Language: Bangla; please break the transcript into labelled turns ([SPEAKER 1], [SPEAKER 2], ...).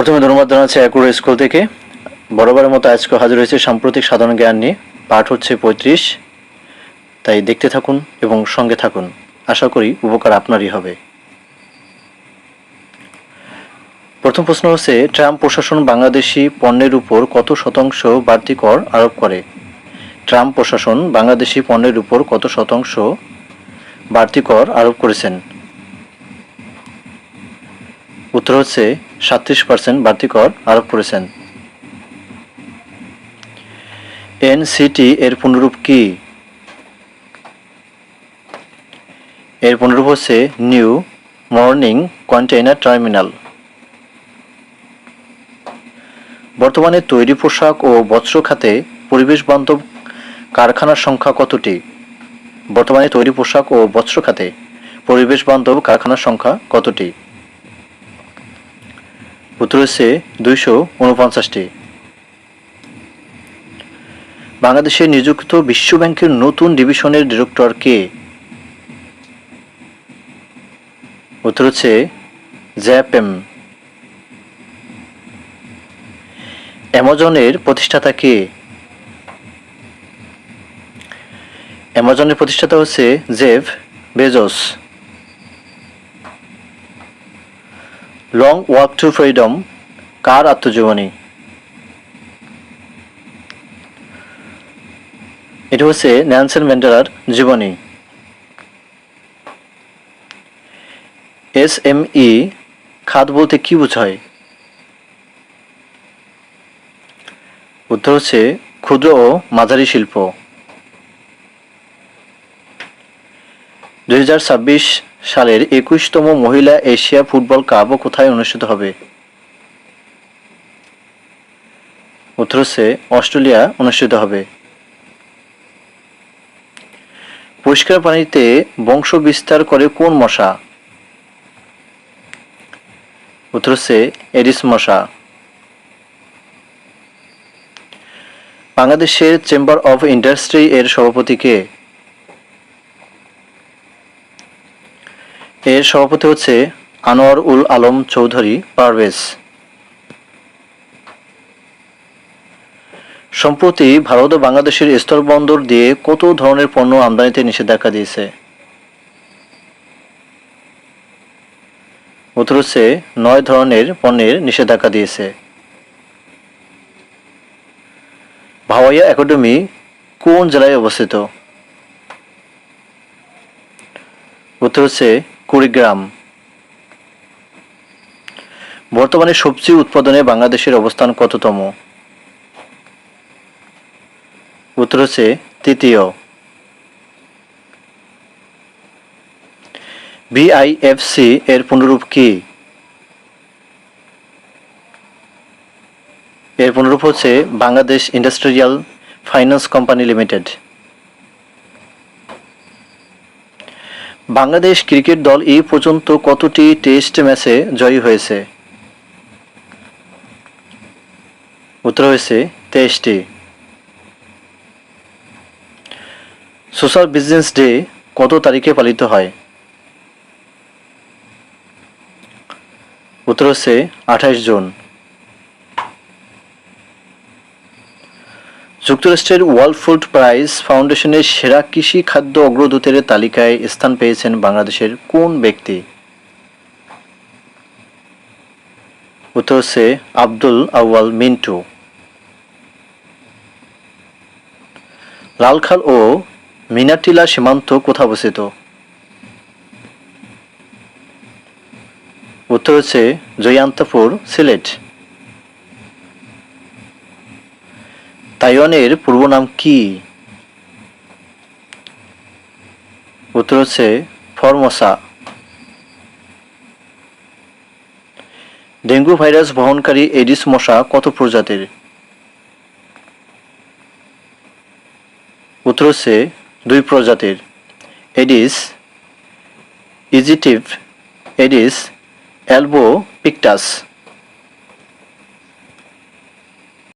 [SPEAKER 1] প্রথমে ধন্যবাদ জানাচ্ছি একুর স্কুল থেকে। বরাবরের মতো আজকে হাজির হয়েছে সাম্প্রতিক সাধারণ জ্ঞান নিয়ে। পাঠ হচ্ছে পঁয়ত্রিশ। তাই দেখতে থাকুন এবং সঙ্গে থাকুন। আশা করি উপকার আপনারই হবে। প্রথম প্রশ্ন হচ্ছে, ট্রাম্প প্রশাসন বাংলাদেশি পণ্যের উপর কত শতাংশ বাড়তি কর আরোপ করে? ট্রাম্প প্রশাসন বাংলাদেশি পণ্যের উপর কত শতাংশ বাড়তি কর আরোপ করেছেন? উত্তর হচ্ছে সাতত্রিশ পার্সেন্ট বাড়তি কর আরোপ করেছেন। এনসিটি এর পুনরূপ কি? এর পুনরূপ হচ্ছে নিউ মর্নিং কন্টেইনার টার্মিনাল। বর্তমানে তৈরি পোশাক ও বস্ত্র খাতে পরিবেশ বান্ধব কারখানার সংখ্যা কতটি? বর্তমানে তৈরি পোশাক ও বস্ত্র খাতে পরিবেশ বান্ধব কারখানার সংখ্যা কতটি? উত্তর হচ্ছে দুইশো উনপঞ্চাশটি। বাংলাদেশে নিযুক্ত বিশ্ব ব্যাংকের নতুন ডিভিশনের ডিরেক্টর কে? উত্তর হচ্ছে জ্যাপেম অ্যামাজনের প্রতিষ্ঠাতা কে? অ্যামাজনের প্রতিষ্ঠাতা হচ্ছে Jeff Bezos. Long walk to freedom কার আত্মজীবনী? এটা হচ্ছে ন্যানসেন ম্যান্ডেলার জীবনী। এস এম ই খাত বলতে কি বোঝায়? উত্তর হচ্ছে ক্ষুদ্র ও মাঝারি শিল্প। দুই সালের একুশতম মহিলা এশিয়া ফুটবল কাপও কোথায় অনুষ্ঠিত হবে? উত্তর অস্ট্রেলিয়া অনুষ্ঠিত হবে। পরিষ্কার পানিতে বংশ বিস্তার করে কোন মশা? উত্তর হচ্ছে এডিস মশা। বাংলাদেশের চেম্বার অফ ইন্ডাস্ট্রি এর সভাপতি কে? এর সভাপতি হচ্ছে আনোয়ার উল আলম চৌধুরী পারভেজ। সম্প্রতি ভারত ও বাংলাদেশের স্থলবন্দর দিয়ে কত ধরনের পণ্য আমদানিতে নিষেধাজ্ঞা দিয়েছে? উত্তর হচ্ছে, নয় ধরনের পণ্যের নিষেধাজ্ঞা দিয়েছে। ভাওয়াইয়া একাডেমি কোন জেলায় অবস্থিত? উত্তর হচ্ছে কুড়িগ্রাম। বর্তমানে সবজি উৎপাদনে বাংলাদেশের অবস্থান কততম? উত্তর হচ্ছে তৃতীয়। বিআইএফসি এর পুনরূপ কি? এর পুনরূপ হচ্ছে Bangladesh industrial finance company limited. Bangladesh cricket দল এই পর্যন্ত কতটি টেস্ট ম্যাচে জয়ী হয়েছে? উত্তর হয়েছে তেইশটি। সোশ্যাল বিজনেস ডে কত তারিখে পালিত হয়? উত্তর হচ্ছে আঠাশ জুন। যুক্তরাষ্ট্রের ওয়ার্ল্ড ফুড প্রাইজ ফাউন্ডেশনের সেরা কৃষি খাদ্য অগ্রদূতের তালিকায় স্থান পেয়েছেন বাংলাদেশের কোন ব্যক্তি? উত্তর হচ্ছে আব্দুল আউয়াল মিন্টু। লালখাল ও মিনাটিলা সীমান্ত কোথা অবস্থিত? উত্তর হচ্ছে জয়ান্তপুর, সিলেট। তাইওয়ানের পূর্ব নাম কি? উত্তর হচ্ছে ফরমসা। ডেঙ্গু ভাইরাস বহনকারী এডিস মশা কত প্রজাতির? উত্তর হচ্ছে দুই প্রজাতির। Aedes, aegypti Aedes, albopictus.